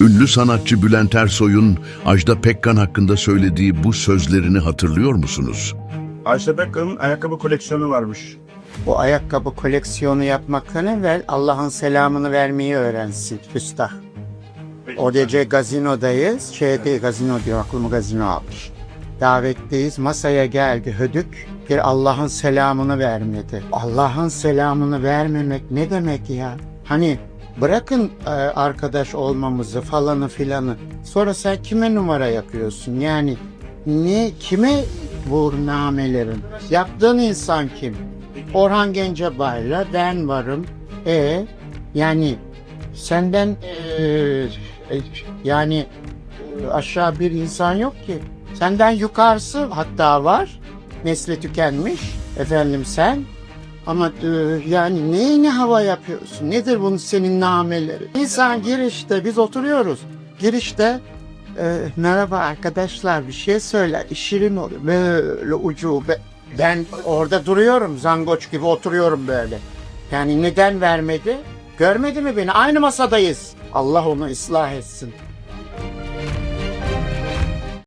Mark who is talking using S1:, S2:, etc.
S1: Ünlü sanatçı Bülent Ersoy'un Ajda Pekkan hakkında söylediği bu sözlerini hatırlıyor musunuz?
S2: Ayşe Bekkan'ın ayakkabı koleksiyonu varmış.
S3: Bu ayakkabı koleksiyonu yapmaktan evvel Allah'ın selamını vermeyi öğrensin Üstad. O gece gazinodayız. Şeyde gazino diyor aklımı gazino almış. Davetteyiz. Masaya geldi hödük. Bir Allah'ın selamını vermedi. Allah'ın selamını vermemek ne demek ya? Hani bırakın e, arkadaş olmamızı falanı filanı. Sonra sen kime numara yapıyorsun? Yani ne kime bu namelerin? Yaptığın insan kim? Orhan Gencebay'la ben varım. E yani senden e, e, yani aşağı bir insan yok ki. Senden yukarısı hatta var. Nesli tükenmiş. Efendim sen. Ama e, yani neyine hava yapıyorsun? Nedir bunun senin nameleri? İnsan girişte biz oturuyoruz. Girişte e, merhaba arkadaşlar bir şey söyler. Şirin oluyor. Böyle ucube. Ben orada duruyorum zangoç gibi oturuyorum böyle. Yani neden vermedi? Görmedi mi beni? Aynı masadayız. Allah onu ıslah etsin.